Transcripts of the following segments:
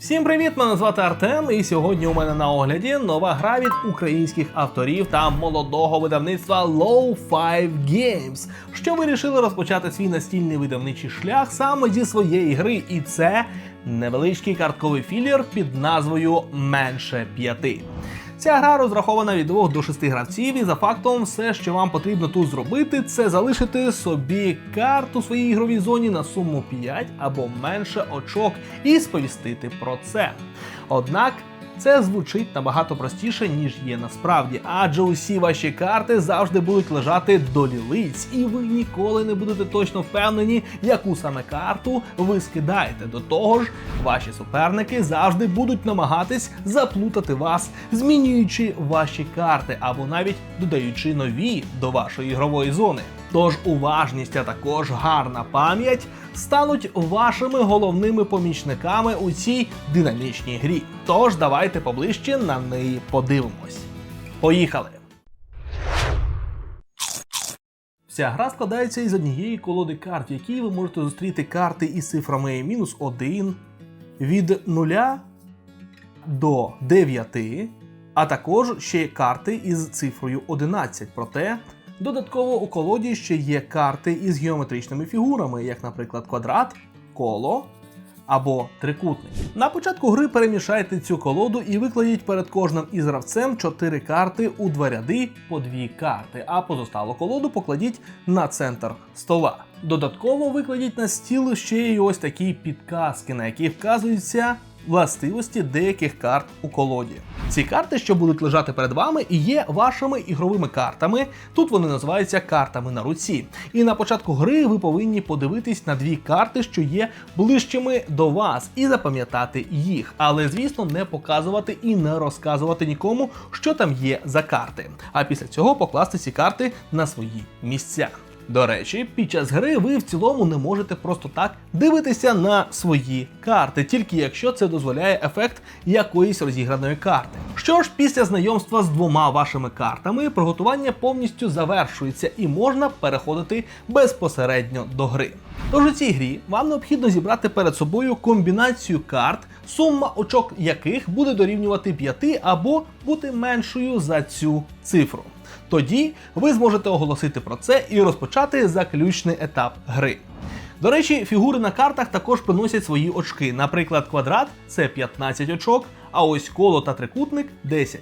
Всім привіт! Мене звати Артем, і сьогодні у мене на огляді нова гра від українських авторів та молодого видавництва Low Five Games, що вирішили розпочати свій настільний видавничий шлях саме зі своєї гри, і це невеличкий картковий філір під назвою Менше п'яти. Ця гра розрахована від 2 до 6 гравців, і за фактом, все, що вам потрібно тут зробити, це залишити собі карту своїй ігровій зоні на суму 5 або менше очок і сповістити про це. Однак. Це звучить набагато простіше, ніж є насправді, адже усі ваші карти завжди будуть лежати до лілиць, і ви ніколи не будете точно впевнені, яку саме карту ви скидаєте. До того ж, ваші суперники завжди будуть намагатись заплутати вас, змінюючи ваші карти або навіть додаючи нові до вашої ігрової зони. Тож уважність, а також гарна пам'ять стануть вашими головними помічниками у цій динамічній грі. Тож давайте поближче на неї подивимось. Поїхали! Вся гра складається із однієї колоди карт, в якій ви можете зустріти карти із цифрами мінус 1, від 0 до 9, а також ще карти із цифрою 11. Проте додатково у колоді ще є карти із геометричними фігурами, як, наприклад, квадрат, коло або трикутник. На початку гри перемішайте цю колоду і викладіть перед кожним із гравцем 4 карти у два ряди по дві карти, а позосталу колоду покладіть на центр стола. Додатково викладіть на стіл ще й ось такі підказки, на яких вказуються властивості деяких карт у колоді. Ці карти, що будуть лежати перед вами, і є вашими ігровими картами. Тут вони називаються картами на руці. І на початку гри ви повинні подивитись на дві карти, що є ближчими до вас, і запам'ятати їх. Але, звісно, не показувати і не розказувати нікому, що там є за карти. А після цього покласти ці карти на свої місця. До речі, під час гри ви в цілому не можете просто так дивитися на свої карти, тільки якщо це дозволяє ефект якоїсь розіграної карти. Що ж, після знайомства з двома вашими картами приготування повністю завершується і можна переходити безпосередньо до гри. Тож у цій грі вам необхідно зібрати перед собою комбінацію карт, сума очок яких буде дорівнювати 5 або бути меншою за цю цифру. Тоді ви зможете оголосити про це і розпочати заключний етап гри. До речі, фігури на картах також приносять свої очки. Наприклад, квадрат це 15 очок, а ось коло та трикутник 10.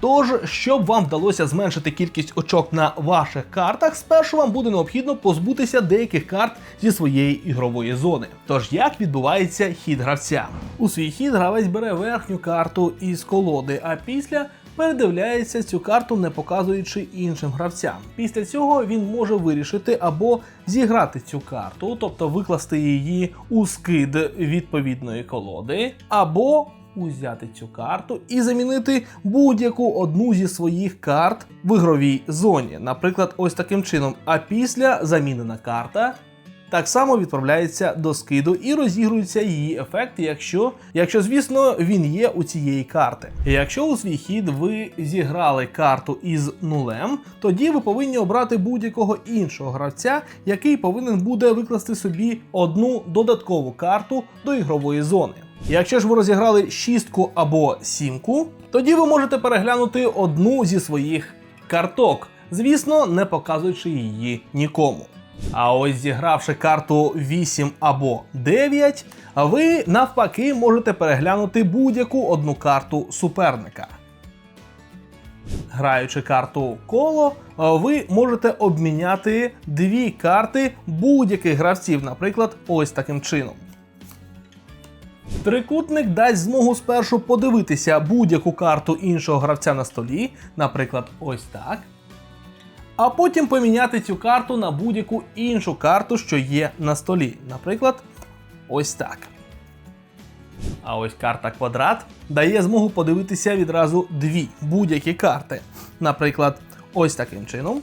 Тож, щоб вам вдалося зменшити кількість очок на ваших картах, спершу вам буде необхідно позбутися деяких карт зі своєї ігрової зони. Тож, як відбувається хід гравця? У свій хід гравець бере верхню карту із колоди, а після передивляється цю карту, не показуючи іншим гравцям. Після цього він може вирішити або зіграти цю карту, тобто викласти її у скид відповідної колоди, або узяти цю карту і замінити будь-яку одну зі своїх карт в ігровій зоні, наприклад, ось таким чином. А після замінена карта так само відправляється до скиду і розігрується її ефект, якщо, якщо звісно, він є у цієї карти. Якщо у свій хід ви зіграли карту із нулем, тоді ви повинні обрати будь-якого іншого гравця, який повинен буде викласти собі одну додаткову карту до ігрової зони. Якщо ж ви розіграли шістку або сімку, тоді ви можете переглянути одну зі своїх карток, звісно, не показуючи її нікому. А ось зігравши карту 8 або 9, ви навпаки можете переглянути будь-яку одну карту суперника. Граючи карту коло, ви можете обміняти дві карти будь-яких гравців, наприклад, ось таким чином. Трикутник дасть змогу спершу подивитися будь-яку карту іншого гравця на столі, наприклад, ось так. А потім поміняти цю карту на будь-яку іншу карту, що є на столі. Наприклад, ось так. А ось карта квадрат дає змогу подивитися відразу дві будь-які карти. Наприклад, ось таким чином.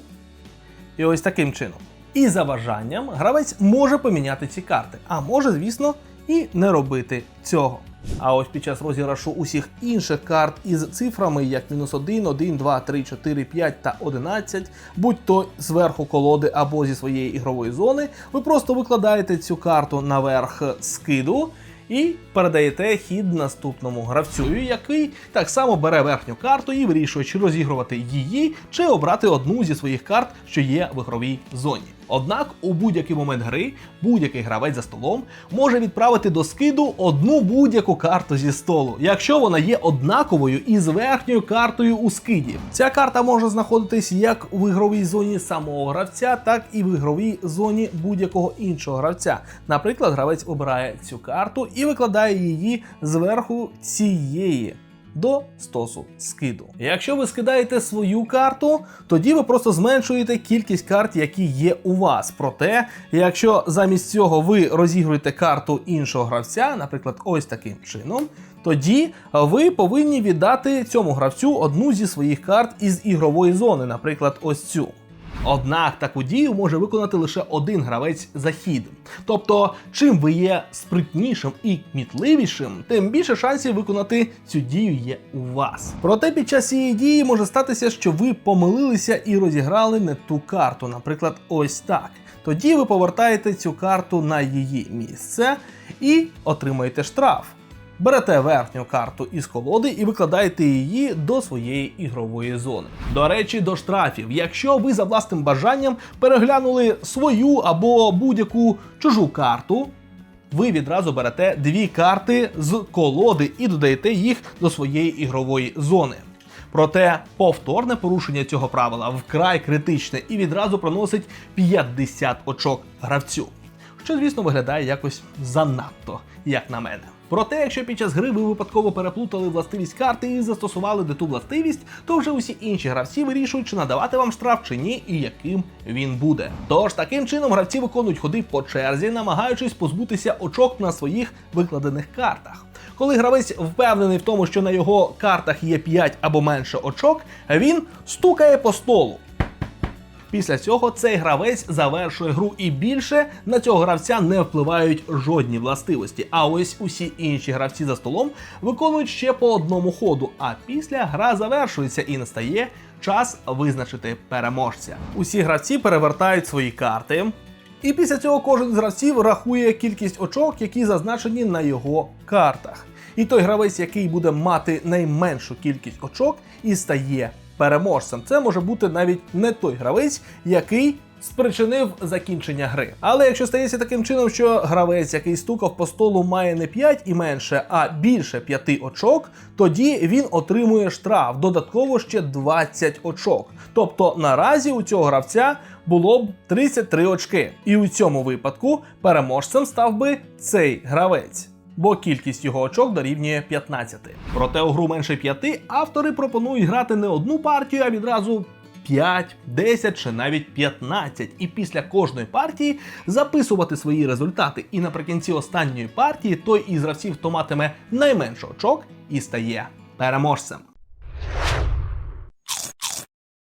І ось таким чином. І за бажанням гравець може поміняти ці карти, а може, звісно, і не робити цього. А ось під час розіграшу усіх інших карт із цифрами, як мінус 1, 1, 2, 3, 4, 5 та 11, будь то зверху колоди або зі своєї ігрової зони, ви просто викладаєте цю карту наверх скиду і передаєте хід наступному гравцю, який так само бере верхню карту і вирішує, чи розігрувати її, чи обрати одну зі своїх карт, що є в ігровій зоні. Однак у будь-який момент гри будь-який гравець за столом може відправити до скиду одну будь-яку карту зі столу, якщо вона є однаковою із верхньою картою у скиді. Ця карта може знаходитись як в ігровій зоні самого гравця, так і в ігровій зоні будь-якого іншого гравця. Наприклад, гравець обирає цю карту і викладає її зверху цієї до стосу скиду. Якщо ви скидаєте свою карту, тоді ви просто зменшуєте кількість карт, які є у вас. Проте, якщо замість цього ви розігруєте карту іншого гравця, наприклад, ось таким чином. Тоді ви повинні віддати цьому гравцю одну зі своїх карт із ігрової зони, наприклад, ось цю. Однак таку дію може виконати лише один гравець за хід. Тобто, чим ви є спритнішим і кмітливішим, тим більше шансів виконати цю дію є у вас. Проте під час цієї дії може статися, що ви помилилися і розіграли не ту карту, наприклад, ось так. Тоді ви повертаєте цю карту на її місце і отримуєте штраф. Берете верхню карту із колоди і викладаєте її до своєї ігрової зони. До речі, до штрафів. Якщо ви за власним бажанням переглянули свою або будь-яку чужу карту, ви відразу берете дві карти з колоди і додаєте їх до своєї ігрової зони. Проте повторне порушення цього правила вкрай критичне і відразу приносить 50 очок гравцю що, звісно, виглядає якось занадто, як на мене. Проте, якщо під час гри ви випадково переплутали властивість карти і застосували не ту властивість, то вже усі інші гравці вирішують, чи надавати вам штраф чи ні, і яким він буде. Тож таким чином гравці виконують ходи по черзі, намагаючись позбутися очок на своїх викладених картах. Коли гравець впевнений в тому, що на його картах є 5 або менше очок, він стукає по столу. Після цього цей гравець завершує гру і більше на цього гравця не впливають жодні властивості. А ось усі інші гравці за столом виконують ще по одному ходу. А після гра завершується і настає час визначити переможця. Усі гравці перевертають свої карти. І після цього кожен з гравців рахує кількість очок, які зазначені на його картах. І той гравець, який буде мати найменшу кількість очок, і стає переможцем. Це може бути навіть не той гравець, який спричинив закінчення гри. Але якщо стається таким чином, що гравець, який стукав по столу, має не 5 і менше, а більше 5 очок, тоді він отримує штраф, додатково ще 20 очок. Тобто наразі у цього гравця було б 33 очки. І у цьому випадку переможцем став би цей гравець бо кількість його очок дорівнює 15. Проте у гру менше 5 автори пропонують грати не одну партію, а відразу 5, 10 чи навіть 15. І після кожної партії записувати свої результати. І наприкінці останньої партії той із гравців, хто матиме найменше очок, і стає переможцем.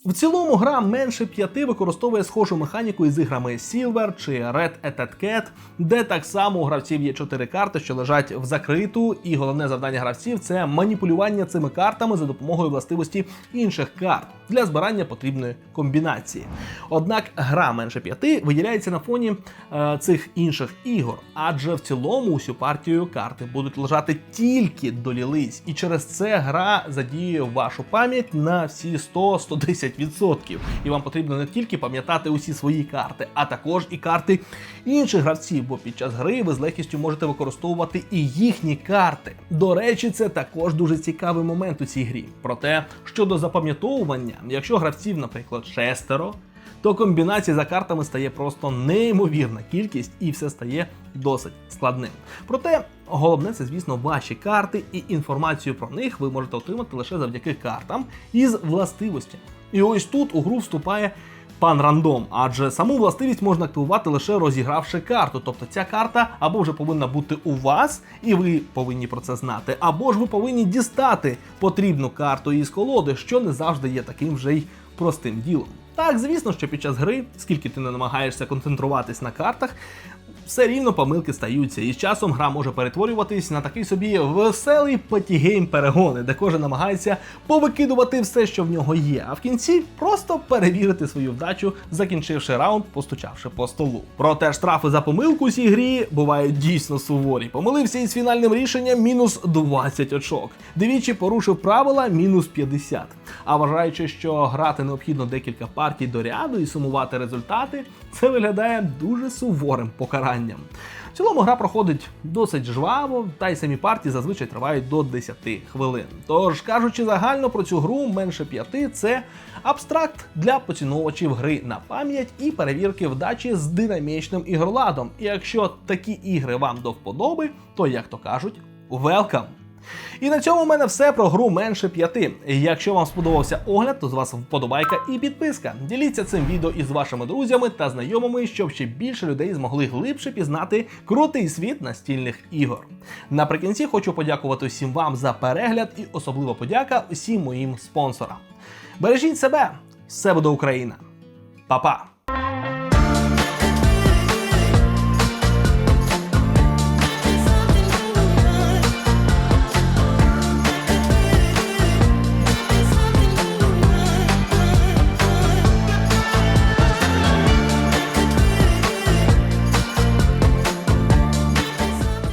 В цілому гра менше п'яти використовує схожу механіку із іграми Silver чи Red Etat Cat, де так само у гравців є чотири карти, що лежать в закриту, і головне завдання гравців це маніпулювання цими картами за допомогою властивості інших карт. Для збирання потрібної комбінації. Однак гра менше п'яти виділяється на фоні е, цих інших ігор, адже в цілому усю партію карти будуть лежати тільки до лілиць, і через це гра задіює вашу пам'ять на всі 100-110 10%. І вам потрібно не тільки пам'ятати усі свої карти, а також і карти інших гравців, бо під час гри ви з легкістю можете використовувати і їхні карти. До речі, це також дуже цікавий момент у цій грі. Проте щодо запам'ятовування, якщо гравців, наприклад, шестеро. То комбінацій за картами стає просто неймовірна кількість і все стає досить складним. Проте головне це, звісно, ваші карти, і інформацію про них ви можете отримати лише завдяки картам із властивостями. І ось тут у гру вступає пан рандом, адже саму властивість можна активувати лише розігравши карту. Тобто ця карта або вже повинна бути у вас, і ви повинні про це знати, або ж ви повинні дістати потрібну карту із колоди, що не завжди є таким вже й простим ділом. Так, звісно, що під час гри, скільки ти не намагаєшся концентруватись на картах, все рівно помилки стаються, і з часом гра може перетворюватись на такий собі веселий патігейм перегони, де кожен намагається повикидувати все, що в нього є, а в кінці просто перевірити свою вдачу, закінчивши раунд, постучавши по столу. Проте штрафи за помилку у цій грі бувають дійсно суворі. Помилився із фінальним рішенням мінус 20 очок. Двічі порушив правила мінус 50. А вважаючи, що грати необхідно декілька партій до ряду і сумувати результати, це виглядає дуже суворим покаранням. В цілому гра проходить досить жваво, та й самі партії зазвичай тривають до 10 хвилин. Тож, кажучи загально про цю гру менше 5 це абстракт для поціновувачів гри на пам'ять і перевірки вдачі з динамічним ігроладом. І якщо такі ігри вам до вподоби, то як то кажуть, welcome! І на цьому в мене все про гру менше п'яти. Якщо вам сподобався огляд, то з вас вподобайка і підписка. Діліться цим відео із вашими друзями та знайомими, щоб ще більше людей змогли глибше пізнати крутий світ настільних ігор. Наприкінці хочу подякувати всім вам за перегляд і особливо подяка усім моїм спонсорам. Бережіть себе! Все буде Україна! Па-па!